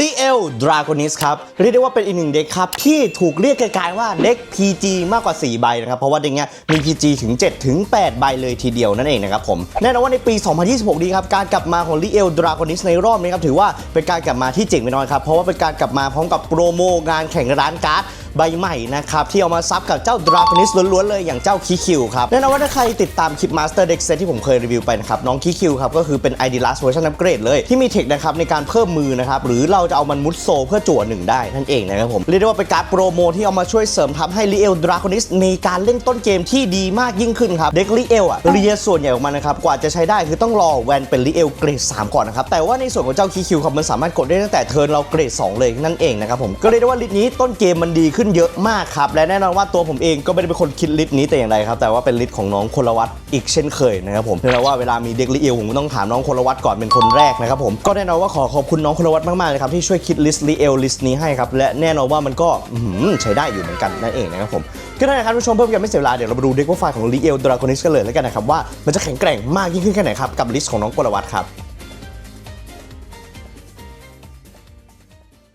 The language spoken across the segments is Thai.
ลีเอลดราโกนิสครับ เรียกได้ว่าเป็นอีกหนึ่งเด็กครับ ที่ถูกเรียกไกลๆว่าเด็ก PG มากกว่า 4 ใบนะครับ เพราะว่าเด็กเนี้ยมี PG ถึง 7 ถึง 8 ใบเลยทีเดียวนั่นเองนะครับผม แน่นอนว่าในปี 2026 นี้ครับ การกลับมาของลีเอลดราโกนิสในรอบนี้ครับ ถือว่าเป็นการกลับมาที่เจ๋งไม่น้อยครับ เพราะว่าเป็นการกลับมาพร้อมกับโปรโมงานแข่งร้านการ์ดใบใหม่นะครับ ที่เอามาซับกับเจ้าดรา g อนิสล้วนๆเลยอย่างเจ้าคิคิวครับแน่นอนว่าถ้าใครติดตามคลิปมาสเตอร์เด็กเซตที่ผมเคยรีวิวไปนะครับน้องคิคิวครับก็คือเป็น ID Last Version Upgrade เลยที่มีเทคนะครับในการเพิ่มมือนะครับหรือเราจะเอามันมุดโซเพื่อจั่วหนึ่งได้นั่นเองนะครับผม เรียกได้ว่าเป็นการโปรโมที่เอามาช่วยเสริมทัพให้ลีเอลดราโ o นิสในการเล่นต้นเกมที่ดีมากยิ่งขึ้นครับ เด็กลีเอลอะเรียส่วนใหญ่ของมันนะครับ กว่าจะใช้ได้คือต้องรอแวนเป็นลีเอลเกรด3ก่อนนะครับ แต่ว่าในส่วนของเจ้าคิคิวครับมันสามารถกดได้ตั้งแต่เทิร์นเราเกรด2เลยนั่นเองนะครับผมก็เรียกได้ว่าลิสต์นี้ต้นเกมมันดีขึ้นเยอะมากครับและแน่นอนว่าตัวผมเองก็ไม่ได้เป็นคนคิดลิสต์นี้แต่อย่างใดครับแต่ว่าเป็นลิสต์ของน้องคนละวัดอีกเช่นเคยนะครับผมเพราะว่าเวลามีเด็กลีเอลผมต้องถามน้องคนละวัดก่อนเป็นคนแรกนะครับผมก็แน่นอนว่าขอขอบคุณน้องคนละวัดมากๆเลยครับที่ช่วยคิดลิสต์ลีเอลลิสต์นี้ให้ครับ และแน่นอนว่ามันก็ใช้ได้อยู่เหมือนกันนั่นเองนะครับผมก็ได้นะครับทุกผู้ชมเพื่อเป็นการไม่เสียเวลาเดี๋ยวเรามาดูเด็กว่าไฟล์ของลีเอลดราโ o นิสกันเลยแล้วกันนะครับว่ามันจะแข็งแกร่งมากยิ่งขึ้นแค่ไหนครับกับลิสต์ของน้องกลวัตครับ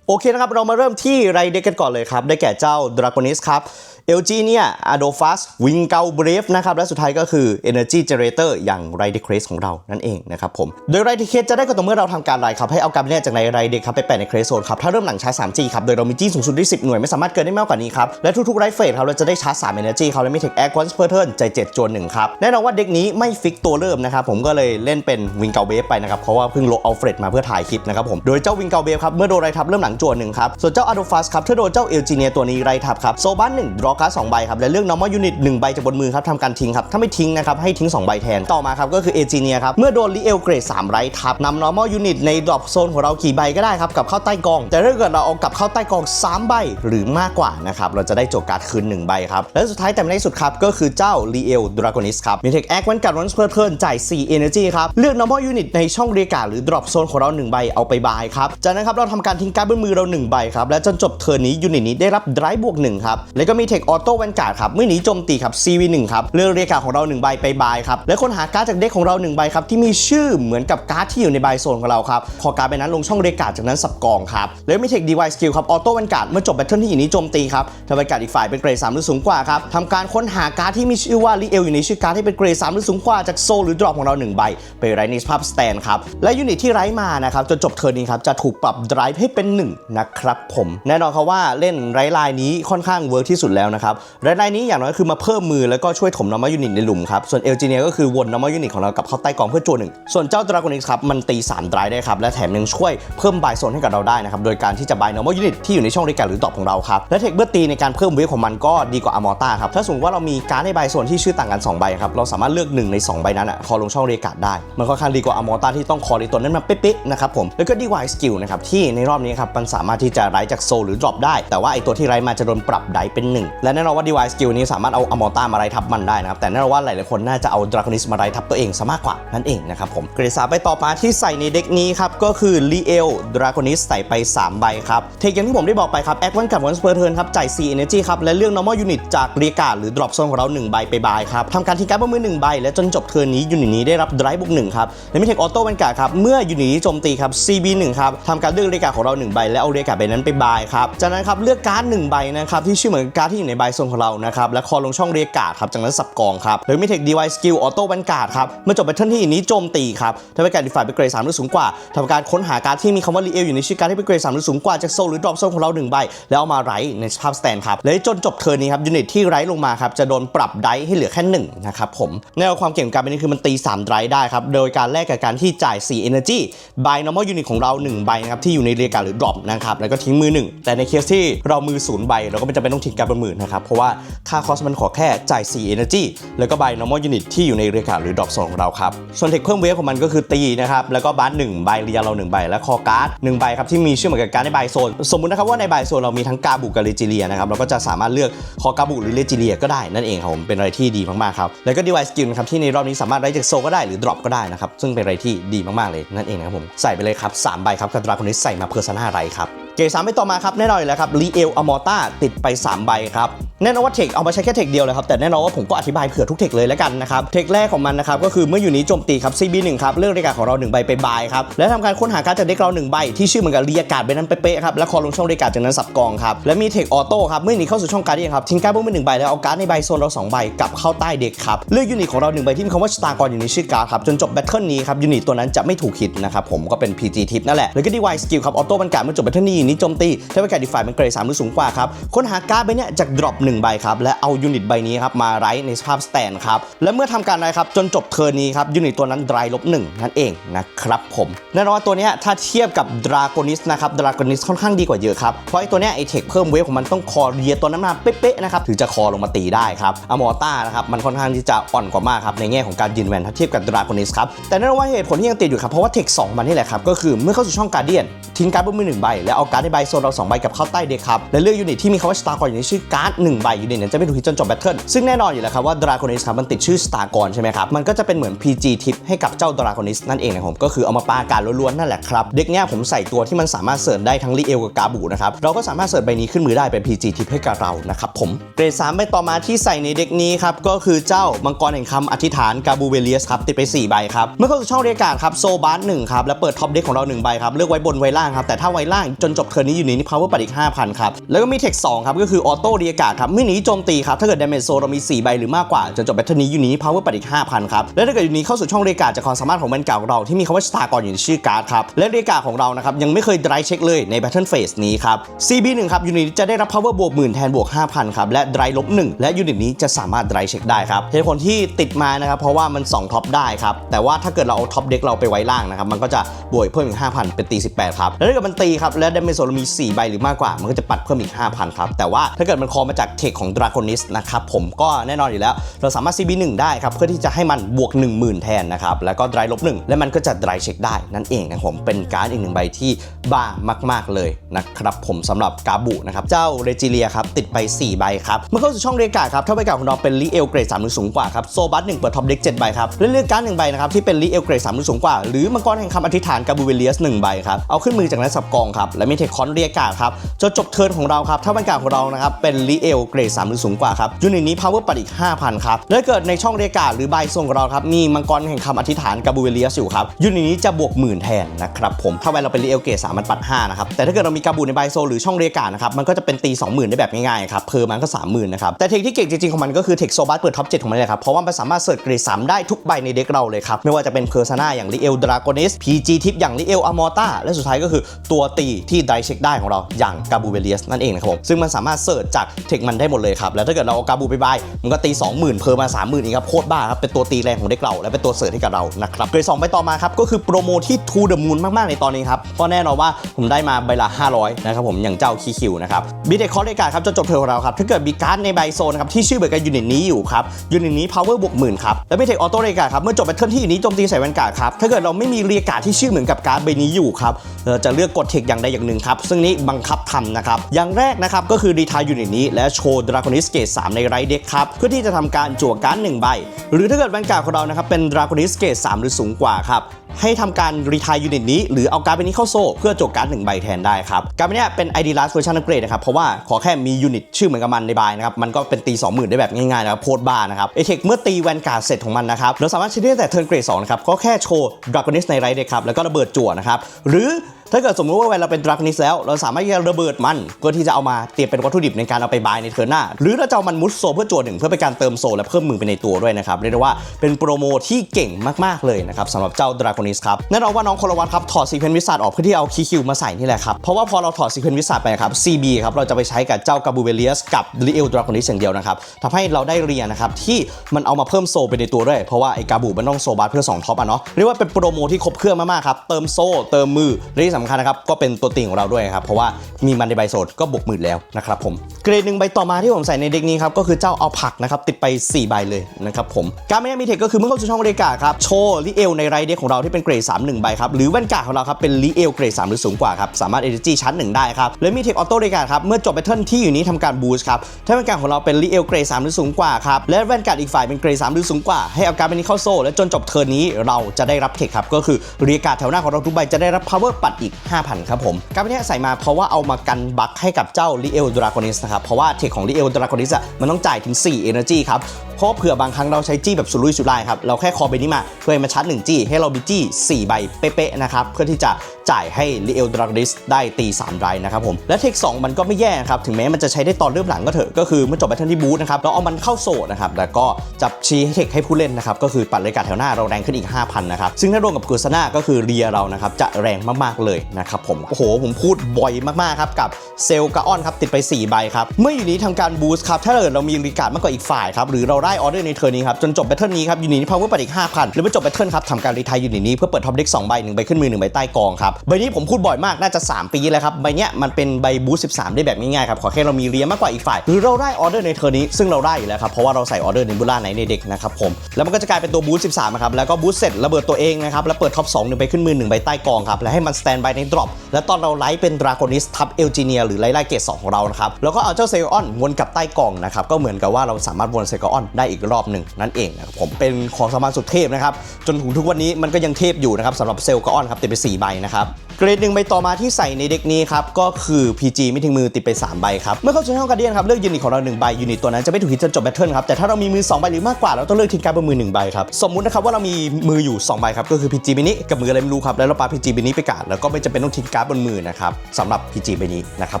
โอเคนะครับ เรามาเริ่มที่ไรเด็กกันก่อนเลยครับ ได้แก่เจ้าดราโ o นิสครับ เอลจีเนี่ยอะโดฟัสวิงเกาเบรฟนะครับ และสุดท้ายก็คือ Energy Generator อย่างไรเดครสของเรานั่นเองนะครับผม โดยไรเดครสจะได้ก็ต่อเมื่อเราทำการไรครับ ให้เอาการแน่จากในไรเดคครับไปแปะในเครสโซนครับ ถ้าเริ่มหลังชาร์จ 3G ครับ โดยเรามีจี้สูงสุดที่10 หน่วย ไม่สามารถเกินได้มากกว่านี้ครับ และทุกๆไรเฟสครับเราจะได้ชาร์จ 3 Energy ครับและมีเทคแอควันส์เพอร์เทิร์นใจ7จวน1ครับ แน่นอนว่าเด็กนี้ไม่ฟิกตัวเริ่มนะครับผมก็เลยเล่นเป็นวิงเกาเบฟไปนะครับเพราะว่าเพิ่งโลเอาเฟรดมาเพื่อถ่ายคลิปนะครับผมโดยเจ้าวิงเกาเบฟครับเมื่อโดนไรทับเริ่มหลังจวนหนึ่งครับส่วนเจ้าอะโดฟัสครับถ้าโดนเจ้าเอลจีเนียตัวนี้ไรทับครับโซบันหนึ่งดรอปการ์ดสองใบครับและเลือก normal unit 1ใบจากบนมือครับทำการทิ้งครับถ้าไม่ทิ้งนะครับให้ทิ้ง 2 ใบแทนต่อมาครับก็คือเอจิเนียครับเมื่อโดนลีเอลเกรด3ไรทับนำ normal unit ในดรอปโซนของเรากี่ใบก็ได้ครับกับเข้าใต้กอง แต่ถ้าเกิดเราเอากลับเข้าใต้กอง 3 ใบหรือมากกว่านะครับเราจะได้โจทย์การ์ดคืน1ใบครับและสุดท้ายแต่ไม่ได้สุดครับก็คือเจ้าลีเอลดราโกนิสครับมีเทคแอควันการ์ดวันสเพิร์เทิร์นจ่าย4 energy ครับเลือก normal unit ในช่องเรียกาหรือดรอปโซนของเรา1ใบเอาไปบายครับจากนั้นครับเราทำการทิ้งการ์ดบนมือเรา1ใบครับและจนจบเทิร์นนี้ยูนิตนี้ได้รับไดรฟ์บวก1ครับแล้วก็มีเทคออโต้แวนการ์ดครับเมื่อหนีโจมตีครับ CV1 ครับเลือกเรียกการ์ดของเรา1ใบไปบายครับและค้นหาการ์ดจากเด็กของเรา1ใบครับที่มีชื่อเหมือนกับการ์ดที่อยู่ในใบโซนของเราครับขอการ์ดใบนั้นลงช่องเรียกการ์ดจากนั้นสับกองครับแล้วมีเทคดีไวสกิลครับออโต้แวนการ์ดเมื่อจบแบทเทิลที่อยู่นี้โจมตีครับถ้าแวนการ์ดอีกฝ่ายเป็นเกรด3หรือสูงกว่าครับทำการค้นหาการ์ดที่มีชื่อว่าลีเอลอยู่ในชื่อการ์ดที่เป็นเกรด3หรือสูงกว่าจากโซลหรือดรอปของเรา1ใบไปไรในสภาพสแตนครับและยูนิตที่ไร้มานะครับจนจบเทิร์นนี้ครับจะถูกปรับไดรฟ์ให้เป็น1นะครับผมแน่นอนครับว่าเล่นไร้ลายนี้ค่อนข้างเวิร์กที่สุดแล้วนะครับไร้ลายนี้อย่างน้อยคือมาเพิ่มมือแล้วก็ช่วยถมนอร์มายูนิตในหลุมครับส่วนเอลจีเนียก็คือวนนอร์มายูนิตของเรากับเข้าใต้กองเพื่อจั่วหนึ่งส่วนเจ้าดราโกนิกครับมันตี3ไดรฟ์ได้ครับและแถมยังช่วยเพิ่มบายโซนให้กับเราได้นะครับโดยการที่จะบายนอร์มายูนิตที่อยู่ในช่องเรียการหรือดอปของเราครับและเทคเมื่อตีในการเพิ่มเวฟของมันก็ดีกว่าอมอต้าครับถ้าสมมติว่าเรามีการ์ดในใบโซนที่ชื่อต่างกัน2ใบครับเราสามารถเลือก1ใน2ใบนั้นอะคอลงช่องเรียการได้ มันค่อนข้างดีกว่าอมอต้าที่ต้องคอในตัวนั้นมาเป๊ะๆนะครับผมแล้วก็ดีไวสกิลนะครับที่ในรอบนี้ครับมันสามารถที่จะไร้จากโซหรือดรอปได้ แต่ว่าไอตัวที่ไร้มาจะโดนปรับไดเป็น 1และแน่นอนว่าดีไวสกิลนี้สามารถเอาอมอต้ามาไรทับมันได้นะครับแต่แน่นอนว่าหลายๆคนน่าจะเอาดราโกนิสมาไรทับตัวเองซะมากกว่านั่นเองนะครับผมเกรดสามไปต่อมาที่ใส่ในเด็กนี้ครับก็คือลีเอลดราโกนิสใส่ไป 3 ใบครับเทคอย่างที่ผมได้บอกไปครับแอควันกับวันสเปอร์เทิร์นครับจ่าย 4 energy ครับและเรื่อง normal unit จากเรียกาหรือ drop zone ของเรา 1 ใบไปบายครับทำการทิ้งการ์ดบนมือ1ใบ และจนจบเทิร์นนี้ยูนิตนี้ได้รับไดรฟ์บวก1ครับและมีเทคออโต้วันกาครับเมื่อยูนิตนี้โจมตีครับ CB 1ครับทำการเลือกเรียกาของเรา1ใบและเอาเรียกาใบนั้นไปบายครับจากนั้นครับเลือกการ์ด1ใบนะครับที่ชื่อเหมือนการ์ดที่อยู่ในใบโซนของเรานะครับและคอลงช่องเรียกาดครับจากนั้นสับกองครับหรือมีเทค device skill auto vanguard ครับเมื่อจบแบทเทิลที่นี้โจมตีครับถ้าเป็นการดีฝ่ายเป็นเกรด3หรือสูงกว่าทำการค้นหาการ์ดที่มีคำว่า real อยู่ในชื่อการ์ดที่เป็นเกรด3หรือสูงกว่าจากโซลหรือ drop zone ของเรา1ใบแล้วเอามาไรในสภาพสแตนครับและจนจบเทิร์นนี้ครับยูนิตที่ไร้ลงมาครับจะโดนปรับไดให้เหลือแค่1นะครับผมแนวความเก่งของการเป็นนี้คือมันตี3ไดได้ครับโดยการแลกกับการที่จ่าย4 energy by normal unit ของเรา 1 ใบนะครับที่อยู่ในเรียกการหรือ drop นะครับแล้วก็ทิ้งมือ 1 แต่ในเคสที่เรามือศูนย์ใบเราก็ไม่จำเป็นต้องทิ้งการบนมือนะครับ เพราะว่าค่าคอสมันขอแค่จ่าย 4 energy แล้วก็ by normal unit ที่อยู่ในเรียกาหรือ drop ของเราครับ ส่วนเทคเพิ่มเวฟของมันก็คือตีนะครับ แล้วก็บาร์หนึ่งใบเรียเราหนึ่งใบ และคอการ์ดหนึ่งใบครับที่มีชื่อเหมือนกับการในใบโซน สมมุตินะครับว่าในใบโซนเรามีทั้งกาบุกับเลจิเลียนะครับเราก็จะสามารถเลือกคอกาบุหรือเลจิเลียก็ได้นั่นเองครับผมเป็นอะไรที่ดีมากๆครับแล้วก็ดีไวสกิลนะครับที่ในรอบนี้สามารถไร้จากโซก็ได้หรือดรอปก็ได้นะครับซึ่งเป็นอะไรที่ดีมากๆเลยนั่นเองนะครับผมใส่ไปเลยครับ3ใบครับกับดราคนนี้ใส่มาเพอร์ซนาไรครับเกรดสามไปต่อมาครับแน่นอนแล้วครับลีเอลอมอต้าติดไป 3 ใบครับับแน่นอนว่าเทคเอามาใช้แค่เทคเดียวเลยครับแต่แน่นอนว่าผมก็อธิบายเผื่อทุกเทคเลยแล้วกันนะครับเทคแรกของมันนะครับก็คือเมื่ออยู่นี้โจมตีครับ CB1 ครับเลือกรายการของเราหนึ่งใบไปบายครับและทำการค้นหาการดจากเด็กเราหนึ่งใบที่ชื่อเหมือนกับเรียกการ์ดใบนั้นเป๊ะๆครับแล้วคอลงช่องเรียกการ์ดจากนั้นสับกองครับและมีเทคออโต้ครับเมื่ออยู่นี้เข้าสู่ช่องการ์ดเดียนครับทิ้งการ์ดบนมือหนึ่งใบแล้วเอาการ์ดในใบโซนเราสองใบกลับเข้าใต้เด็กครับเลือกยูนิตของเราหนึ่งใบที่มีคำว่าสตาร์กอนอยู่ในชื่อการ์ดครับจนจบแบทเทิลนี้ครับยูนิตตัวนั้นจะไม่ถูกฮิตนะครับผมก็เป็น PG ทิปนั่นแหละแล้วก็ดีไวสกิลครับออโต้บรรกาศเมื่อจบแบทเทิลนี้นี้โจมตีถ้าเป็นการดีไฟเป็นเกรดสามหรือสูงกว่าครับค้นหาการ์ดใบเนี้ยจากดรอปหนึ่งใบครับและเอายูนิตใบนี้ครับมาไรในสภาพสแตนครับและเมื่อทำการไรครับจนจบเทิร์นนี้ครับยูนิตตัวนั้นดรลบหนึ่งนั่นเองนะครับผมแน่นอนว่าตัวนี้ถ้าเทียบกับดราโกนิสนะครับดราโกนิสค่อนข้างดีกว่าเยอะครับเพราะไอตัวนี้ไอเทคเพิ่มเวฟของมันต้องคอเรียตัวนั้นมาเป๊ะๆนะครับถึงจะคอลงมาตีได้ครับอมอต้านะครับมันค่อนข้างที่จะอ่อนกว่ามากครับในแง่ของการยืนแวนถ้าเทียบกับดราโกนิสครับแต่แน่นอนว่าเหตุผลที่ยังติดอยู่ครับเพราะว่าเทคสองมันนี่แหละครับก็คือเมื่อเข้าสู่ช่องการเดียนทิ้งการ์ดบนมือหนึ่งใบแล้วเอาการ์ดในใบโซนเราสองใบกับเข้าใต้เด็กครับและเลือกยูนิตที่มีคำว่าสตาร์กอนอยู่ในชื่อการดหนึ่งใบยูนิตนั้นจะไม่ถูกฮิตจนจบแบทเทิลซึ่งแน่นอนอยู่แล้วครับว่าดราโกนิสครับมันติดชื่อสตาร์กอนใช่ไหมครับมันก็จะเป็นเหมือน PG ทิปให้กับเจ้าดราโกนิสนั่นเองนะผมก็คือเอามาปาการล้วนๆนั่นแหละครับเด็กเนี้ยผมใส่ตัวที่มันสามารถเสิร์ฟได้ทั้งลีเอลกับกาบูนะครับเราก็สามารถเสิร์ฟใบนี้ขึ้นมือได้เป็น PG ทิปให้กับเรานะครับผมเกรด3ใบต่อมาที่ใส่ในเด็กนี้ครับก็คือเจ้ามังกรแห่งคำอธิษฐานกาบูเวเลียสครับติดไป 4 ใบครับเมื่อเข้าสู่ช่องเรียกการครับโซบาร์หนึ่งครับและเปิดท็อปเด็กของเราหนึ่งใบครับเลือกไว้บนไว้ล่างครับแต่ถ้าไว้ล่างจนจบเทิร์นนี้อยู่ในนี้ power ปัดอีก5,000ครับแล้วก็มีเทค2ครับก็คือออโต้เรียกาศครับเมื่อนีโจมตีครับถ้าเกิด damage zone เรามี 4 ใบหรือมากกว่าจนจบแบทเทิลนี้ยู่นี้ power ปัดอีก5,000ครับและถ้าเกิดยูนี้เข้าสู่ช่องเรกาศจากความสามารถของแวนเก่าเราที่มีคำว่า star ก่อนอยู่ในชื่อการ์ดครับและเรกาของเรานะครับยังไม่เคย dry check เลยใน battle phase นี้ครับ CB1 ครับยูนิตจะได้รับ power บวกหมื่นแทนบวก5,000ครับและ dry ลบ1และยูนิตนี้จะสามารถ dry check ได้ครับเหตุผลที่ติดมานะครับเพราะว่ามัน2ท็อปได้ครับแต่ว่าถ้าเกิดเราเอาท็อปเด็กเราไปไว้ล่างนะครับมันก็จะบวกเพิ่มอีก5,000เป็นตี 18ครับแล้วถ้าเกิดมันตีครับและ damage zone เรามี 4 ใบหรือมากกว่ามันก็จะปัดเพิ่มอีก5,000ครับแต่ว่าถ้าเกิดมันคอมมาจากเทคของ Draconis นะครับผมก็แน่นอนอยู่แล้ว เราสามารถ CB1 ได้ครับ เพื่อที่จะให้มันบวก 10,000 แทนนะครับ แล้วก็ dry ลบ1และมันก็จะ dry check ได้นั่นเองนะผมเป็นการ์ดอีกหนึ่งใบที่บ้ามาก ๆเลยนะครับผมสำหรับกาบุนะครับเจ้าเรจิเลียครับติดไป 4 ใบครับเมื่อเข้าสู่ช่องเรียกกาครับถ้าใบเก่าของเราเป็นลีเอลเกรด3หรือสูงกว่าครับโซบัส1เปิดท็อปเด็ก7ใบครับเลือกการ์ดหนึ่งใบนะครับที่เป็นลีเอลเกรด3หรือสูงกว่าหรือมังกรแห่งคำอธิษฐานกาบูเวเลียส1ใบครับเอาขึ้นมือจากนั้นสับกองครับและมีเทคคอนเรียกกาครับจนจบเทิร์นของเราครับถ้าบรรยากาของเรานะครับเป็นลีเอลเกรด3หรือสูงกว่าครับยูนิตนี้ power ปัดอีก 5,000 ครับและเกิดในช่องเรียการ์หรือใบส่งเราครับมีมังกรแห่งคำอธิษฐานกาบูเวเลียสอยู่ครับยูนิตนี้จะบวกหมื่นแทนนะครับผมถ้าใบเราเป็นลีเอลเกรด3มันปัด5นะครับแต่ถ้าเกิดเรามีกาบูในใบโซหรือช่องเรียการ์นะครับมันก็จะเป็นตี 20,000 ได้แบบง่ายๆครับเพอมันก็ 30,000นะครับแต่เทคที่เก่งจริงๆของมันก็คือเทคโซบัสเปิดท็อป7ของมันเลยครับเพราะว่ามันสามารถเสิร์ชเกรด3ได้ทุกใบในเด็กเราเลยครับไม่ว่าจะเป็นเพอร์ซนาอย่างลีเอลดราโกนิสพีจีทิปอย่างลีเอลอมอต้าและสุดท้ายก็คือตัวตีที่ไดเช็คได้ของเราอย่างกาบูเวเลียสนั่นเองนะครับผมซึ่งมันสามารถเสิร์ชจากเทคมันได้หมดเลยครับ แล้วถ้าเกิดเราเอากาบูไปบายมันก็ตี 20,000 เพอมมา 30,000อีกครับโคตรบ้าครับ เป็นตัวตีแรงของเด็กเราและเป็นตัวเสร์ชให้กับเรานะครับเกรดสองไปต่อมาครับก็คือโปรโมที่ทูเดอะมูนมากๆในตอนนี้ครับเพราะแน่นอนว่าผมได้มาใบละ 500นะครับผมอย่างเจ้าคีคิวนะครับบีเด็กคอร์เรกาครับจะจบเทอร์ของเราครับถ้าเกิดมีการ์ดในใบโซนครับที่ชื่อเหมือนกับยูนิตนี้อยู่ครับยูนิตนี้ power บวกหมื่นครับและบีเทคออโต้เรกาครับเมื่อจบแบทเทิลที่อยู่นี้โจมตีใส่แวนการ์ดครับถ้าเกิดเราไม่มีเรียกาที่ชื่อเหมือนกับการ์ดใบนี้อยู่ครับเราจะเลือกกดเทคอย่างใดอย่างหนึ่งครับซึ่งนี้บังคับทำนะครับอย่างแรกนะครับก็คือรีทายยูนิตนี้และโชว์ดรา o นิสเกต3ในไรเด็กครับ เพื่อที่จะทำการจั่วการ์ดหนึ่งใบ หรือถ้าเกิดแวนการ์ดของเรานะครับเป็นดรา o นิสเกต3หรือสูงกว่าครับให้ทำการรีทายยูนิตนี้หรือเอาการ์ดใบนี้เข้าโซ่เพื่อจบการ์ดหนึ่งใบแทนได้ครับ การ์ดใบเนี้ยเป็น ID last version อัปเกรดนะครับ เพราะว่าขอแค่มียูนิตชื่อเหมือนกับมันในบายนะครับ มันก็เป็นตี 20,000 ได้แบบง่ายๆนะครับโพดบ้านะครับ เอเทคเมื่อตีแวนการ์ดเสร็จของมันนะครับ เราสามารถใช้ได้แต่เทิร์นเกรด2นะครับ ก็แค่โชว์ดรา o นิสในไรเด็กครับ แล้วก็ระเบิดจั่วนะครับ หรือ ถ้าเกิดสมมติว่าเวลาเราเป็นดรักนิสแล้ว เราสามารถที่จะระเบิดมันเพื่อที่จะเอามาเตรียมเป็นวัตถุดิบในการเอาไปบายในเทอร์หน้า หรือเราจะเอามันมุดโซเพื่อโจวหนึ่งเพื่อเป็นการเติมโซและเพิ่มมือไปในตัวด้วยนะครับเรียกได้ว่าเป็นโปรโมที่เก่งมากๆเลยนะครับสำหรับเจ้าดรา o นิสครับแน่นอนว่าน้องคลวัตครับถอดซีเควนต์วิสัทออกเพื่อที่เอาคีคิวมาใส่นี่แหละครับเพราะว่าพอเราถอดซีเควนต์วิสัทไปครับ CB ครับเราจะไปใช้กับเจ้ากาบูเวเลียสกับลิเอลดรา o นิสอย่างเดียวนะครับทำให้เราได้เรียนนะครับที่มันเอามาเพิ่มโซไปในตัวด้วยเพราะว่าไอ้กาบูมันต้องโซบาร์เพื่อ2ท็อปอะเนาะเรียกว่าเป็นโปรโมที่ครบเครื่องมากๆครับเติมโซเติมมือและที่สำคัญนะครับก็เป็นตัวติ่งของเราด้วยครับเพราะว่ามีมันในใบโสดก็บวกหมื่นแล้วนะครับผมเกรดหนึ่งใบต่อมาที่ผมใส่ในเด็กนี้ครับก็คือเจ้าเอาผักนะครับติดไป 4 ใบเลยนะครับผมการไม่มีเทคก็คือเมื่อเข้าสู่ช่องเรกาครับโชว์ลิเอลในไรเด็กของเราที่เป็นเกรด3 1ใบครับหรือแว่นกาของเราครับเป็นลิเอลเกรด3หรือสูงกว่าครับสามารถเอเนจีชั้นหนึ่งได้ครับและมีเทคออโต้เรกาครับเมื่อจบแบทเทิลที่อยู่นี้ทำการบูสต์ครับถ้าแว่นกาของเราเป็นลิเอลเกรด3หรือสูงกว่าครับและแว่นกาอีกฝ่ายเป็นเกรด3หรือสูงกว่าให้เอาการ์ดใบนี้เข้าโซ่และจนจบเทิร์นนี้เราจะได้รับเทคครับก็คือเรียกาแถวหน้าของเราทุกใบจะได้รับ power ปัดอีกอีก 5,000 ครับผมการนี้ใส่มาเพราะว่าเอามากันบัคให้กับเจ้าลิเอลดราโกนิสนะครับ เพราะว่าเทคของลิเอลดราโกนิสอะมันต้องจ่ายถึง 4 Energy ครับ เพราะเผื่อบางครั้งเราใช้จี้แบบสุรุ่ยสุร่ายครับ เราแค่คอใบนี้มาเพื่อให้มาชาร์จ1จี้ให้เรามีจี้ 4 ใบเป๊ะๆนะครับ เพื่อที่จะจ่ายให้ r e เอลดรา g o นิสได้ตี3ไรนะครับผม และเทค 2 มันก็ไม่แย่ครับ ถึงแม้มันจะใช้ได้ตอนเริ่มหลังก็เถอะก็คือเมื่อจบแบทเทิลที่บูธนะครับเราเอามันเข้าโซนนะครับแล้วก็จับชี้ให้เทคให้ผู้เล่นนะครับก็คือปัดรายการแถวหน้าเราแรงขึ้นอีก 5,000นะครับซึ่งถ้ารวมกับกูซนาก็คือเรียเรานะครับจะแรงมากๆเลยนะครับผมโอ้โหผมพูดบ่อยมากๆครับกับเซลกาออนครับติดไป4ใบครับเมื่ออยู่นี้ทำการบูสต์ครับถ้าเกิดเรามีรีการ์ดมากกว่าอีกฝ่ายครับหรือเราได้ออเดอร์ในเทอร์นนี้ครับจนจบแบทเทิลนี้ครับยูนิตนี้พาวเวอร์ปอีก5,000หรือไม่จบแบทเทิลครับทำการรีไทยยูนิตนี้เพื่อเปิดท็อปเด็ก2ใบ1ใบขึ้นมือ1ใบใต้กองครับใบนี้ผมพูดบ่อยมากน่าจะ 3 ปีแล้วครับใบเนี้ยมันเป็นใบบูสต์13 ได้แบบง่ายๆครับขอแค่เรามีเรียมากกว่าอีกฝ่ายหรือเราได้ออเดอร์ในเทอร์นนี้ซึ่งเราได้อยู่แล้วครับเพราะว่าเราใส่ออเดอร์ในบูล่าไหนในเด็กนะครับผมแล้วมันก็จะกลายเป็นตัวบูสต์13นะครับแล้วก็บูสต์เสร็จระเบิดตัวเองนะครับแล้วเปิดท็อป2หนึ่งใบขึ้นมือ1ใบใต้กองครับแล้วให้มันสแตนบายในดรอปแล้วตอนเราไลฟ์เป็นดราโกนิสทับเอลจีเนียหรือไล่ไล่เกตสองของเรานะครับแล้วก็เอาเจ้าเซลออนวนกลับใต้กองนะครับก็เหมือนกับว่าเราสามารถวนเซลออนได้อีกรอบหนึ่งนั่นเองนะครับผมเป็นของสมารถสุดเทพนะครับจนถึงทุกวันนี้มันก็ยังเทพอยู่นะครับสำหรับเซลกออนครับติดไป4ใบนะครับ เกรดหนึ่งใบต่อมาที่ใส่ในเด็กนี้ครับก็คือ PG ไม่ถึงมือติดไป 3 ใบครับ เมื่อเข้าสู่ช่องการเดียนครับเลือกยูนิตของเรา1ใบยูนิตตัวนั้นจะไม่ถูกฮิตจนจบแบทเทิลครับแต่ถ้าเรามีมือ2ใบหรือมากกว่าเราต้องเลือกทิ้งการบนมือ1ใบครับสมมุตินะครับว่าเรามีมืออยู่2ใบครับก็คือ PG มินิกับมืออะไรไม่รู้ครับแล้วเราปา PG มินิไปกาดแล้วก็ไม่จำเป็นต้องทิ้งการ์ดบนมือนะครับสำหรับ PG ใบนี้นะครับ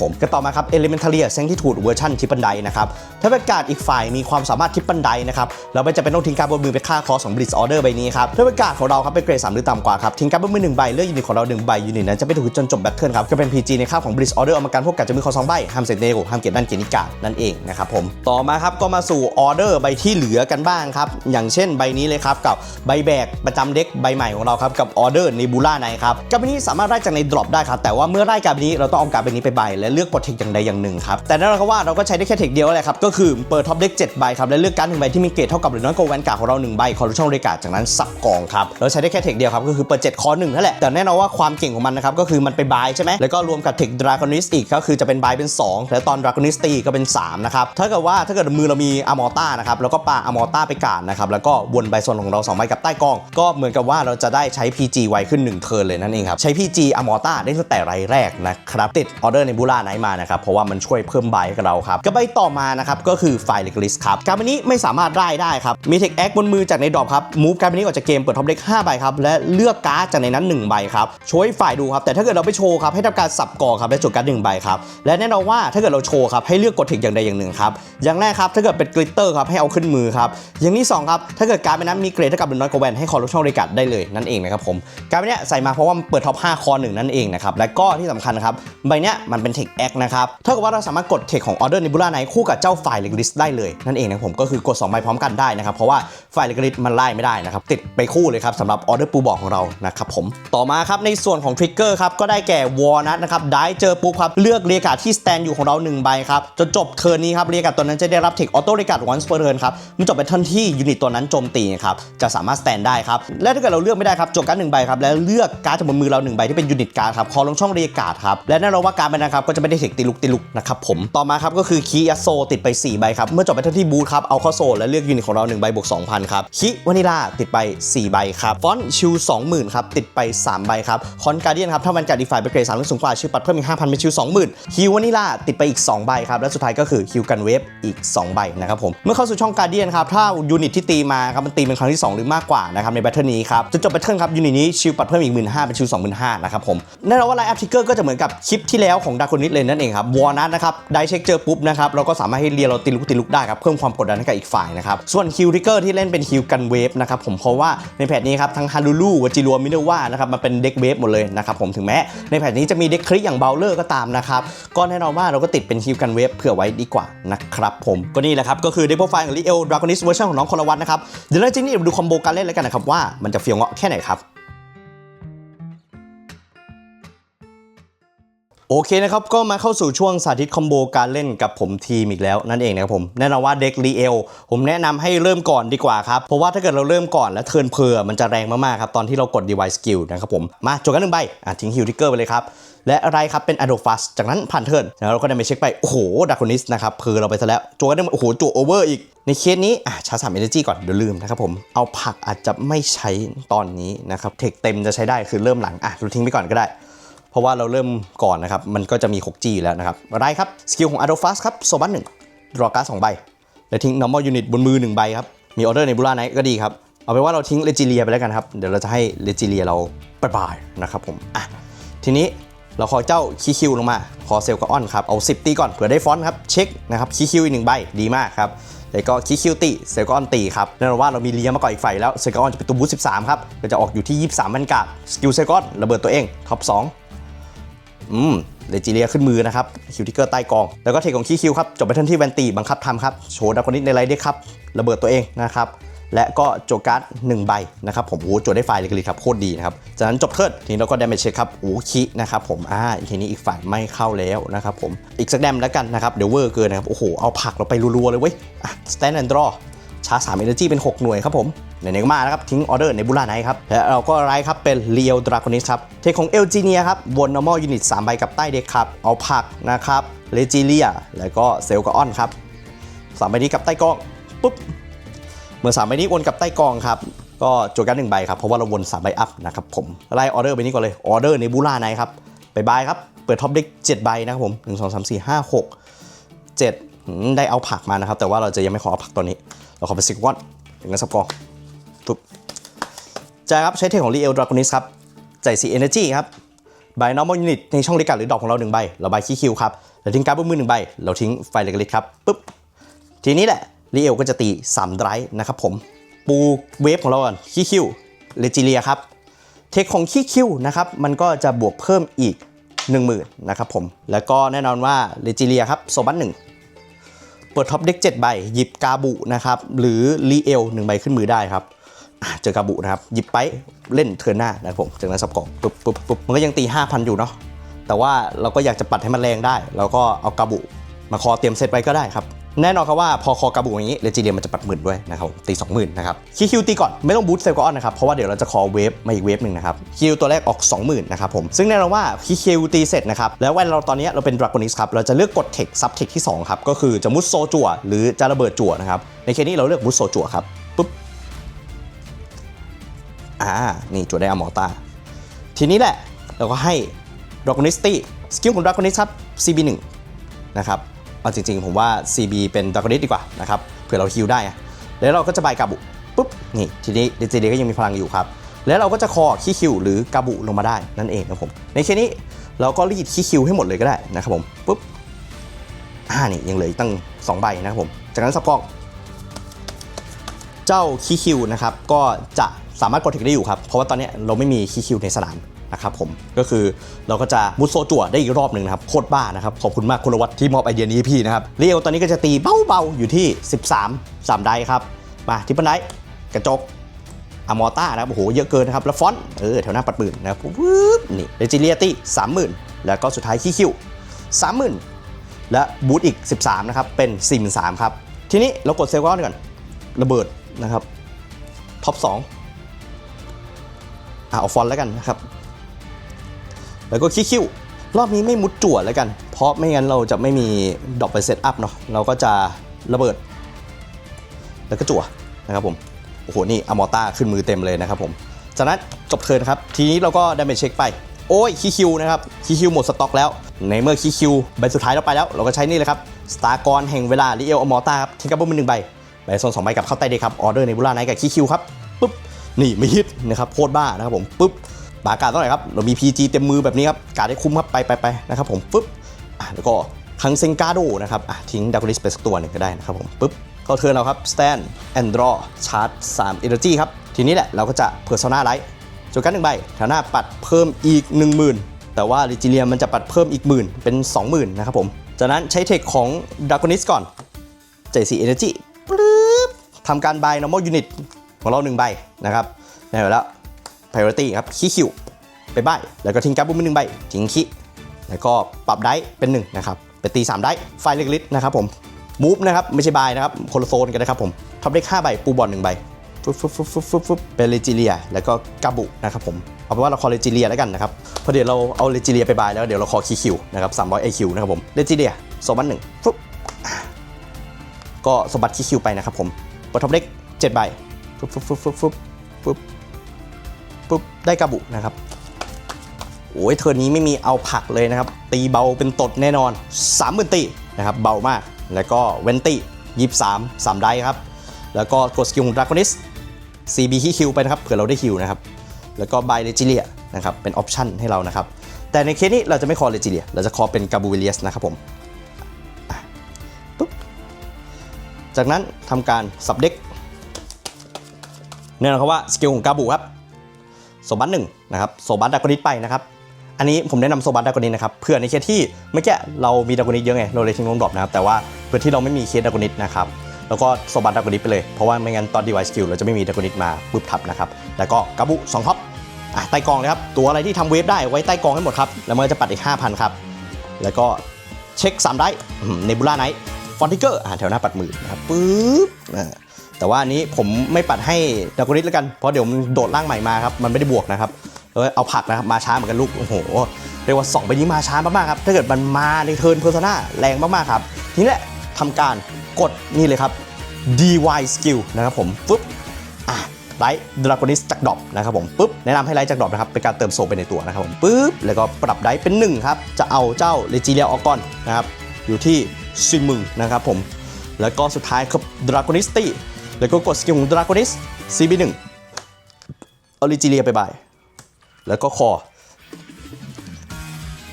ผมก็ต่อมาครับ Elementalia เซงที่ถูดเวอร์ชันทิปปันไดนะครับถ้าเป็นการ์ดอีกฝ่ายมีความสามารถทิปปันไดนะครับเราไม่จำเป็นต้องทิ้งการ์ดบนมือไปฆ่าคอสของ Blitz Order ใบนี้ครับถ้าเป็นการ์ดของเราครับเป็นเกรด3หรือต่ำกว่าครับทิ้งการ์ดบนมือ1ใบเลือกยูนิตของเรา1ใบยูนิตนั้นจะไม่ถูกจนจบแบทเทิลครับก็เป็น PG ในคาบของ Blitz Order เอามากันพวกกัดจะมีคอ2ใบห้ามเซนเนโกห้ามเกียรติด้านเกียรตินิกานั่นเองนะครับผมต่อมาครับก็มาสู่ออเดอร์ใบที่เหลือกันบ้างครับอย่างเช่นใบนี้เลยครับกับใบแบกประจำเด็กใบใหม่ของเราครับกับออเดอร์ในบูล่าไนครับการ์ดใบนี้สามารถไล่จากในดรอปได้ครับแต่ว่าเมื่อไล่การ์ดใบนี้เราต้องเอาการ์ดใบนี้ไปใบและเลือกโปรเทคอย่างใดอย่างหนึ่งครับแต่นั่นเราก็ว่าเราก็ใช้ได้แค่เทคเดียวแหละครับก็คือเปิดท็อปเด็ก7ใบครับและเลือกการหนึ่งใบที่มีเกรดเท่ากับหรือน้อยกว่าแวนการ์ของเรา1ใบคอร์ช่องเรกาจากนั้นสับกองครับเราใช้ได้แค่เทคเดียวครับก็คือเปิด7คอ1นั่นแหละแต่แน่นอนว่าความเก่งของมันนะครับก็คือมันไปบายใช่ไหมแล้วก็รวมกับเทคดราก้อนิสอีกก็คือจะเป็นบายเป็น 2 แล้วตอนดราก้อนิสตีก็เป็น3นะครับถ้าเกิดว่าถ้าเกิดมือเรามีอมอต้านะครับแล้วก็ปาอมอต้าไปกาดนะครับแล้วก็วนใบโซนของเรา2ใบกับใต้กอง ก็เหมือนกับว่าเราจะได้ใช้ PG ไวขึ้น1เทิร์นเลยนั่นเองครับใช้ PG อมอต้าได้ตั้งแต่ไรแรกนะครับติดออเดอร์ในบูล่าไนมานะครับเพราะว่ามันช่วยเพิ่มใบให้กับเราครับก็ใบต่อมานะครับก็คือไฟล์เล็กลิสครับการบันนี้ไม่สามารถได้ได้ครับมีเทคแอคบนมือจากในดรอปครับมูฟการบันนี้ออกจากเกมเปิดท็อปเด็ก5ใบครับและเลือกการ์ดจากในนั้น1ใบครับช่วยฝ่ายดูครับ แต่ถ้าเกิดเราไปโชว์ครับให้ทำการสับกอครับและจดการ์ดหนึ่งใบครับ และแน่นอนว่าถ้าเกิดเราโชว์ครับให้เลือกกดเทคอย่างใดอย่างหนึ่งครับ อย่างแรกครับถ้าเกิดเป็นกลิตเตอร์ครับให้เอาขึ้นมือครับ อย่างที่สองครับถ้าเกิดการ์ดนั้นมีเกรดเท่ากับหรือน้อยกว่าแวนให้คอร์ลูช่องเรกัดได้เลยนั่นเองนะครับผม การ์ดเนี้ยใส่มาเพราะว่ามันเปิดท็อป5คอหนึ่งนั่นเองนะครับ และก็ที่สำคัญนะครับใบเนี้ยมันเป็นเทคแอคนะครับ เท่ากับว่าเราสามารถกดเทคของออเดอร์ในบูล่าไนคู่กับเจ้าฝ่ายเล็กลิสได้เลยนั่นเองนะผมก็คือกด2ใบพร้อมกันได้นะครับเพราะว่าฝ่ายเลกลิสมันไล่ไม่ได้นะครับติดไปคู่เลยครับสำหรับออเดอร์ปูบอกของเรานะครับผมต่อมาครับในส่วนของทริกเกอร์ครับก็ได้แก่วอลนัทนะครับได้เจอปุ๊บครับเลือกเรียกาที่สแตนอยู่ของเรา1ใบครับจนจบเทิร์นนี้ครับเรียกาตัวนั้นจะได้รับเทคออโต้เรียกาวันสเปอร์เทิร์นครับมันจบเป็นเทิร์นที่ยูนิตตัวนั้นโจมตีครับจะสามารถสแตนได้ครับและถ้าเกิดเราเลือกไม่ได้ครับจบการหนึ่งใบครับแล้วเลือกการ์ดจากบนมือเราหนึ่งใบที่เป็นยูนิตการ์ดครับคอลงช่องเรียกาครับและแน่นอนว่าการ์ดนะครับก็จะไม่ได้เทคตีลุกตีลุกนะครับผมต่อมาครับก็คือคียัสโซติดไป4ใบครับเมื่อจบเป็นเทิร์นที่บูทครับเอาเข้าโซและเลือกยูนิตของเรา1ใบบวก2,000ครับคิวานิลาติดไป4ใบครับฟอนต์ชิว20,000ครับติดไป3ใบครับคอนกการเดียนครับถ้ามันการดีไฟเป็นเกรด3หรือสูงกว่าชื่อปัดเพิ่มอีก5,000เป็นชิว20,000คิววานิลาติดไปอีก 2 ใบครับ และสุดท้ายก็คือคิวกันเวฟอีก 2 ใบนะครับผม เมื่อเข้าสู่ช่องการเดียนครับ ถ้ายูนิตที่ตีมาครับมันตีเป็นครั้งที่ 2 หรือมากกว่านะครับในแบทเทิลนี้ครับจนจบแบทเทิลครับยูนิตนี้ชิวปัดเพิ่มอีก 15,000เป็นชิว25,000นห้านะครับผมแน่นอนว่าไลน์แอัพทิกเกอร์ก็จะเหมือนกับคลิปที่แล้วของดาร์คนิสเลยนั่นเองครับวอร์นัทนะครับได้เช็คเจอปุ๊บนะครับเราก็สามารถให้เรียเราตีลุกตีลุกได้ครับเพิ่มความกดดันให้กับอีกฝ่ายนะครับส่วนคิวริกเกอร์ที่เล่นเป็นคิวกันเวฟนะครับผมเพราะว่าในแพทนี้ครับทั้งฮารูลูวจิรัวมิเนว่านะครับมันเป็นเด็กเวฟหมดเลยนะครับผมถึงแม้ในแพทนี้จะมีเด็กคลิกอย่างเบลเลอร์ก็ตามนะครับก็แน่นอนว่าเราก็ติดเป็นคิวกันเวฟเผื่อไว้ดีกว่านะครับผมก็นี่แหละครับก็คือเด็กโปรไฟล์ของลิเอลดราก้อนิสเวอร์ชันของน้องคนละวันนะครับเดี๋ยวเราจะนี่มาดูคอมโบการเล่นแล้วกันนะครับว่ามันจะเฟี้ยวเงาะแค่ไหนครับ โอเคนะครับ ก็มาเข้าสู่ช่วงสาธิตคอมโบการเล่นกับผมทีมอีกแล้วนั่นเองนะครับผมแน่นอนว่าเด็กรีเอลผมแนะนำให้เริ่มก่อนดีกว่าครับ เพราะว่าถ้าเกิดเราเริ่มก่อนแล้วเทิร์นเพอมันจะแรงมากๆครับ ตอนที่เรากด device skill นะครับผมมาจบกันหนึ่งใบอะทิ้งฮิวทิกเกอร์ไปเลยครับ และอะไรครับเป็นอโดฟัสจากนั้นผ่านเทิร์นแล้วเราก็ได้ไปเช็คไป โอ้โหดาคอนิสนะครับเพอเราไปซะแล้วจวกันได้โอ้โหจวโอเวอร์อีกในเคสนี้อะชาร์จสามเอเนจีก่อนเดี๋ยวลืมนะครับผมเอาผักอาจจะไม่ใช้ตอนนี้นะครับเทคเต็มจะใช้ได้คือเริ่มหลังอะเราทิ้งไปก่อนก็ได้ เพราะว่าเราเริ่มก่อนนะครับ มันก็จะมี 6 g แล้วนะครับไรครับ สกิลของ a d o f a s ครับโซบัสหนึ่งดรอการ์ดสองใบ แล้วทิ้ง normal unit บนมือ 1 ใบครับ มีออเดอร์ในบูราไนก็ดีครับ เอาเป็นว่าเราทิ้งเลจิเลียไปแล้วกันครับ เดี๋ยวเราจะให้เลจิเลียเราบายบายนะครับผมอะทีนี้เราขอเจ้าคีคิวลงมา ขอเซลกับออนครับ เอา 10 ตีก่อนเผื่อได้ฟอนต์ครับ เช็คนะครับคีคิวอีกหนึ่งใบดีมากครับแล้วก็คีคิวตีเซลกออนตีครับแน่นอนว่าเรามีเลียมาก่อนอีกฝ่ายแล้วเซลกออนจะเป็นตัวบูส13 ครับก็จะออกอยู่ที่ 23มันกาสกิลเซลกอนระเบิดตัวเองท็อป2 อืมเลจิเลียขึ้นมือนะครับคิวทิกเกอร์ใต้กอง แล้วก็เทคของคีคิวครับจบไปทันที่แวนตีบังคับทำครับโชว์ดักคนิดในไรเด็กครับระเบิดตัวเองนะครับและก็โจการ์ดหนึ่งใบนะครับผมโอ้โหโจได้ไฟล์เลยครับโคตรดีนะครับจากนั้นจบเทิร์นทีนี้เราก็ดาเมจเช็คครับโอ้คินะครับผมอ่าทีนี้อีกฝ่ายไม่เข้าแล้วนะครับผมอีกสักแดมแล้วกันนะครับเดี๋ยวเวอร์เกินนะครับโอ้โหเอาผักเราไปรัวๆเลยเว้ยอะสแตนแอนด์ดรอ ชาร์จ3 Energy เป็น 6 หน่วยครับผมไหนๆก็มาแล้วครับ ทิ้งออเดอร์ในบูราไนครับ และเราก็ไรครับ เป็นเลียวดรา g อนิสครับ เทคของเอลจีเนียครับวน normal unit 3ใบกับใต้เด็กครับ เอาผักนะครับเลจิเลียแล้วก็เซลกับออนครับสามใบนี้กับใต้กองปุ๊บเมื่อสามใบนี้วนกับใต้กองครับก็จทย์การหนึ่งใบครับเพราะว่าเราวนสามใบอัพนะครับผมไล่ออเดอร์ไปนี้ก่อนเลยออเดอร์ในบูล่าไนครับไปบายครับเปิดท็อปเด็ก7ใบนะครับผม1 2 3 4 5 6 7อืมได้เอาผักมานะครับแต่ว่าเราจะยังไม่ขอเอาผักตอนนี้ เราขอไปสิกวอนถึงกันสับกองปุ๊บจะครับใช้เทคของรีเอลดรา g อนิสครับใจสีเอเนจีครับใบาย normal unit ในช่องเลกัดหรือดอกของเราหนึ่งใบ เราใบขี้คิวครับเราทิ้งการ์ดบนมือหนึ่งใบ เราทิ้งไฟเล็กๆครับปุ๊บ ทีนี้แหละรีเอลก็จะตี3ไดร์นะครับผม ปูเวฟของเราก่อนขี้คิวเลจิเลียครับ เทคของขี้คิวนะครับ มันก็จะบวกเพิ่มอีก 10,000นะครับผม แล้วก็แน่นอนว่าเลจิเลียครับโซบัสหนึ่ง เปิดท็อปเด็ก7ใบหยิบกาบุนะครับ หรือรีเอลหนึ่งใบขึ้นมือได้ครับเจอกาบุนะครับ หยิบไปเล่นเทิร์นหน้านะครับผมจากนั้นสับกล่องปุ๊บปุ๊บปุ๊บมันก็ยังตี 5,000 อยู่เนาะแต่ว่าเราก็อยากจะปัดให้มันแรงได้ เราก็เอากาบุมาคอเตรียมเซตไว้ก็ได้ครับ แน่นอนครับว่าพอคอกาบุอย่างนี้เลจิเดียมันจะปัดหมื่นด้วยนะครับตี20,000นนะครับคิวคิวตีก่อนไม่ต้องบูทเซลก็อนนะครับเพราะว่าเดี๋ยวเราจะคอเวฟมาอีกเวฟหนึ่งนะครับคิวตัวแรกออก 20,000นะครับผมซึ่งแน่นอนว่าคิวคิวตีเสร็จนะครับแล้ววันเราตอนนี้เราเป็นดรา g อนิสครับเราจะเลือกกดเทคซับเทคที่2ครับก็คือจะมุดโซจั่วหรือจะระเบิดจั่วนะครับในเคสนี้เราเลือกมุดโซจั่วครับปุ๊บอ่านี่จั่วได้อมอตาทีนี้แหละเราก็ให้ดรา g อนิสตี้สกิลของดรา g อนิสครับ CB1 นะครับ เอาจริงๆ ผมว่า CB เป็นดา g อนิสดีกว่านะครับเผื่อเราฮิลได้ แล้วเราก็จะบายกาบุปุ๊บนี่ทีนี้เดจเดก็ยังมีพลังอยู่ครับ แล้วเราก็จะคอขี้คิวหรือกาบุลงมาได้นั่นเองครับผมในเคสนี้เราก็รีดขี้คิวให้หมดเลยก็ได้นะครับผมปุ๊บอ่านี่ยังเหลือตั้ง 2 ใบนะครับผมจากนั้นสับกล้องเจ้าคีคิวนะครับก็จะสามารถกดเทคได้อยู่ครับ เพราะว่าตอนนี้เราไม่มีคีคิวในสนาม นะครับผมก็คือเราก็จะมุดโซจั่วได้อีกรอบหนึ่งนะครับโคตรบ้านะครับขอบคุณมากคุณวัตที่มอบไอเดียนี้พี่นะครับเรียวตอนนี้ก็จะตีเบาๆอยู่ที่ 13 3 ได้ครับมาที่ปันไดกระจกอะมอต้านะครับโอ้โหเยอะเกินนะครับแล้วฟอนต์เออแถวหน้าปัดปืนนะครับวืบนี่เรจิเลียตี้สามหมื่นแล้วก็สุดท้ายคีคิวสามหมื่นและบูทอีก 13 นะครับ เป็น4 3 0 0ครับ ทีนี้เรากดเซลล์ก้อนก่อน ระเบิดนะครับ ท็อป2อะเอาฟอนต์แล้วกันนะครับ แล้วก็คิคิวรอบนี้ไม่มุดจั่วแล้วกัน เพราะไม่งั้นเราจะไม่มีดอกไปเซตอัพเนาะเราก็จะระเบิด แล้วก็จั่วนะครับผมโอ้โหนี่อมอต้าขึ้นมือเต็มเลยนะครับผมจากนั้นจบเทินครับ ทีนี้เราก็ดาเมจเช็คไป โอ้ยคีคิวนะครับคีคิวหมดสต็อกแล้ว ในเมื่อคีคิวใบสุดท้ายเราไปแล้ว เราก็ใช้นี่เลยครับสตาร์กรแห่งเวลาลิเอลอมอต้าครับทิ้งกระเบื้องมือหนึ่งใบใบโซนสองใบกับเข้าใต้เด็กครับออเดอร์ในบูราไนกับคีคิวครับปุ๊บนี่ไม่ฮิตนะครับโคตรบ้านะครับผมปุ๊บ บาการ์ดเท่าไหร่ครับเรามี PG เต็มมือแบบนี้ครับการ์ดได้คุ้มครับไปไปไปนะครับผมปุ๊บอะแล้วก็คังเซงกาโดนะครับอะทิ้งดักลิสไปสักตัวหนึ่งก็ได้นะครับผมปุ๊บเข้าเทิร์นเราครับ stand and draw charge 3 energy ครับทีนี้แหละเราก็จะ persona light จนกันหนึ่งใบแถวหน้าปัดเพิ่มอีก 10,000 แต่ว่าลิจิเลียมันจะปัดเพิ่มอีกหมื่นเป็น 20,000นะครับผมจากนั้นใช้เทคของดักลิสก่อนใจสี energy ปึ๊บทำการ buy normal unit ของเราหนึ่งใบนะครับได้แล้ว priority ครับคีคิวไปใบแล้วก็ทิ้งการ์ดบุ้มไปหนึ่งใบทิ้งคีแล้วก็ปรับได้เป็น1นะครับเป็นตี3ได้ไฟเล็กลิตนะครับผมมูฟนะครับไม่ใช่บายนะครับคนละโซนกันนะครับผมท็อปเด็ก5ใบปูบอล1ใบฟึบฟึบฟึบฟึบฟึบฟึบเป็นเลจิเลีย แล้วก็กาบุนะครับผมเอาเป็นว่าเราคอเลจิเลียแล้วกันนะครับพราะเดี๋ยวเราเอาเลจิเลียไปบายแล้วเดี๋ยวเราคอคีคิวนะครับ300 IQ นะครับผมเลจิเลียโซบันหนึ่งฟึบก็สมบัติคีคิวไปนะครับผมปท็อปเล็ก7ใบฟึบฟึบฟึบฟึบฟึบฟึบ ปุ๊บได้กาบุนะครับโอ้ยเทิร์นนี้ไม่มีเอาผักเลยนะครับ ตีเบาเป็นตดแน่นอน30,000ตีนะครับเบามาก แล้วก็เวนตี้ยี่สามสามได้ครับ แล้วก็กดสกิลของดราก้อนิส CB ที่คิวไปนะครับเผื่อเราได้คิวนะครับ แล้วก็บายเลจิเลียนะครับเป็นออปชั่นให้เรานะครับ แต่ในเคสนี้เราจะไม่คอเลจิเลียเราจะคอเป็นกาบูเวเลียสนะครับผมปุ๊บจากนั้นทำการสับเด็กเนื่องจากว่าสกิลของกาบูครับ โซบัสหนึ่งนะครับโซบัสดากอนิสไปนะครับอันนี้ผมแนะนำโซบัสดากอนิสนะครับเพื่อในเคสที่เมื่อกี้เรามีดากอนิสเยอะไงเราเลยทิ้งลงดรอปนะครับแต่ว่าเพื่อที่เราไม่มีเคสดากอนิสนะครับแล้วก็โซบัสดากอนิสไปเลยเพราะว่าไม่งั้นตอนดีไวสกิลเราจะไม่มีดากอนิสมาปึ๊บทับนะครับแล้วก็กาบุสองท็อปอะใต้กองเลยครับตัวอะไรที่ทำเวฟได้ไว้ใต้กองให้หมดครับแล้วมันจะปัดอีก5,000ครับแล้วก็เช็ค3ได้เนบูล่าไนท์ฟอนติเกอร์อ่าแถวหน้าปัดมือนะครับปึ๊บอ่า แต่ว่าอันนี้ผมไม่ปัดให้ดากอริสแล้วกัน เพราะเดี๋ยวมันโดดร่างใหม่มาครับ มันไม่ได้บวกนะครับเออเอาผักนะครับ มาช้าเหมือนกันลูก โอ้โห เรียกว่า2ใบนี้มาช้ามากๆครับ ถ้าเกิดมันมาในเทิร์นเพอร์ซนาแรงมากๆครับ ทีนี้แหละทำการกดนี่เลยครับ DY skill นะครับผมปุ๊บอะไลท์ดราก้อนิสจากดรอปนะครับผมปุ๊บแนะนำให้ไลท์จากดรอปนะครับเป็นการเติมโซไปในตัวนะครับผมปุ๊บแล้วก็ปรับไดฟ์เป็น1ครับจะเอาเจ้าเลจิเลียออกอนนะครับอยู่ที่ซิมึงนะครับผมแล้วก็สุดท้ายครับดราก้อนิสตี้ แล้วก็กดสกิลของดรากอนิส CB1 เอาลิจิเลียไปบายแล้วก็คอ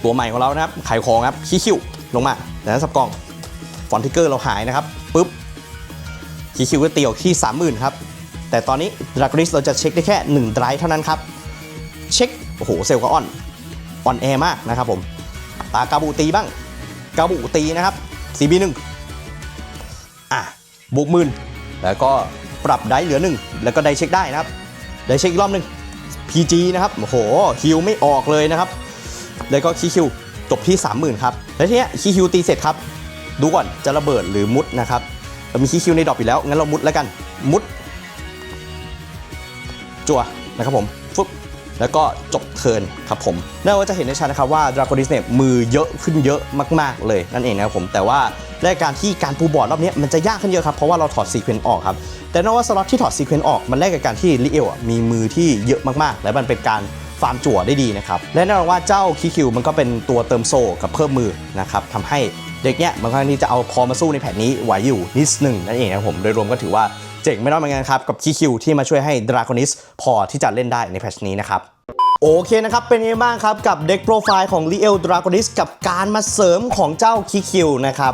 ตัวใหม่ของเรานะครับไขของครับขี้คิวลงมาแล้วสับกล่องฟอนติเกอร์เราหายนะครับปุ๊บคีคิวก็ตีออกที่ 30,000 ครับ แต่ตอนนี้ดรากอนิสเราจะเช็คได้แค่1ไดรฟ์เท่านั้นครับ เช็ค โอ้โห เซลก็อ่อนอ่อนแอมากนะครับผมตากาบูตีบ้างกาบูตีนะครับ CB1 อะบวกหมื่น แล้วก็ปรับได้เหลือหนึ่งแล้วก็ได้เช็คได้นะครับ ได้เช็คอีกรอบหนึ่ง PG นะครับโอ้โหฮิวไม่ออกเลยนะครับ แล้วก็คีคิวจบที่ 30,000ครับแล้วทีเนี้ยคีคิวตีเสร็จครับ ดูก่อนจะระเบิดหรือมุดนะครับเรามีคีคิวในดรอปอยู่แล้วงั้นเรามุดแล้วกันมุด จั่วนะครับผมฟึบ แล้วก็จบเทิร์นครับผมน่าว่าจะเห็นได้ชัดนะครับว่าดรา g อนิสเนี่ยมือเยอะขึ้นเยอะมาก ๆ เลยนั่นเองนะครับผมแต่ว่าในการที่การปูบอร์ดรอบนี้มันจะยากขึ้นเยอะครับ เพราะว่าเราถอดซีเควนต์ออกครับ แต่นอกว่าสล็อตที่ถอดซีเควนต์ออกมันแลกกับการที่ลิเอลมีมือที่เยอะมากๆ และมันเป็นการฟาร์มจั่วได้ดีนะครับ และแน่นอนว่าเจ้าคีคิวมันก็เป็นตัวเติมโซกับเพิ่มมือนะครับทำให้เด็กเนี้ยบางครั้งที่จะเอาพอมาสู้ในแผนนี้ไหวอยู่นิดหนึ่งนั่นเองนะผมโดยรวมก็ถือว่า เจ๋งไม่น้อยเหมือนกันครับ กับคีคิวที่มาช่วยให้ดราคอนิสพอที่จะเล่นได้ในแพทชนี้นะครับโอเคนะครับ เป็นยังไงบ้างครับ กับเด็กโปรไฟล์ของ l ีเอลดรา g อนิสกับการมาเสริมของเจ้าคิคิวนะครับ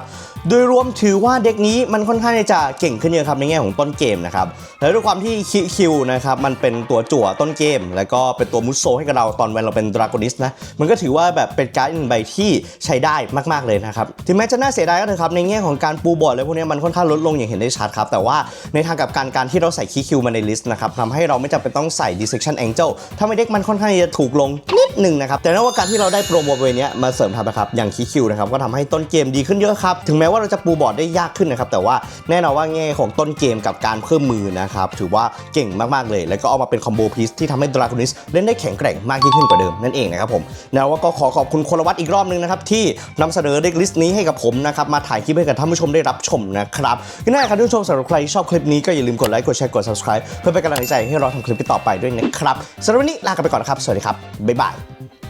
โดยรวมถือว่าเด็กนี้มันค่อนข้างจะเก่งขึ้นเยอะครับในแง่ของต้นเกมนะครับแล้วด้วยความที่คิคิวนะครับมันเป็นตัวจั่วต้นเกม แล้วก็เป็นตัวมุสโซให้กับเราตอนเวนเราเป็นดรา g อนิสนะมันก็ถือว่าแบบเป็นการ์ดหนึ่งใบที่ใช้ได้มากๆเลยนะครับถึงแม้จะน่าเสียดายก็เถอะครับในแง่ของการปูบอร์ดอะไรพวกนี้มันค่อนข้างลดลงอย่างเห็นได้ชัดครับแต่ว่าในทางกับการการที่เราใส่คีคิวมาในลิสต์นะครับทำให้เราไม่จำเป็นต้องใส่ dissection angel ทำให้เด็กมันค่อนข้างจะถูกลงนิดหนึ่งนะครับแต่นว่าการที่เราได้โปรโมทเวนี้มาเสริมทัพนะครับอย่างคีคิวนะครับก็ทำให้ต้นเกมดีขึ้นเยอะครับถึงแม้ว่าเราจะปูบอร์ดได้ยากขึ้นนะครับ แต่ว่าแน่นอนว่าแง่ของต้นเกมกับการเพิ่มมือนะครับ ถือว่าเก่งมากๆเลย แล้วก็เอามาเป็นคอมโบพีซที่ทำให้ดราก้อนิสเล่นได้แข็งแกร่งมากยิ่งขึ้นกว่าเดิมนั่นเองนะครับผมแล้วว่าก็ขอขอบคุณคนละวัดอีกรอบนึงนะครับที่นำเสนอเด็กลิสต์นี้ให้กับผมนะครับมาถ่ายคลิปให้กับท่านผู้ชมได้รับชมนะครับก็น่าครับท่านผู้ชมสำหรับใครที่ชอบคลิปนี้ก็อย่าลืมกดไลค์กดแชร์กด subscribe เพื่อเป็นกำลังใจให้เราทำคลิปต่อไปด้วยนะครับสำหรับวันนี้ลากันไปก่อนนะครับสวัสดีครับบ๊ายบาย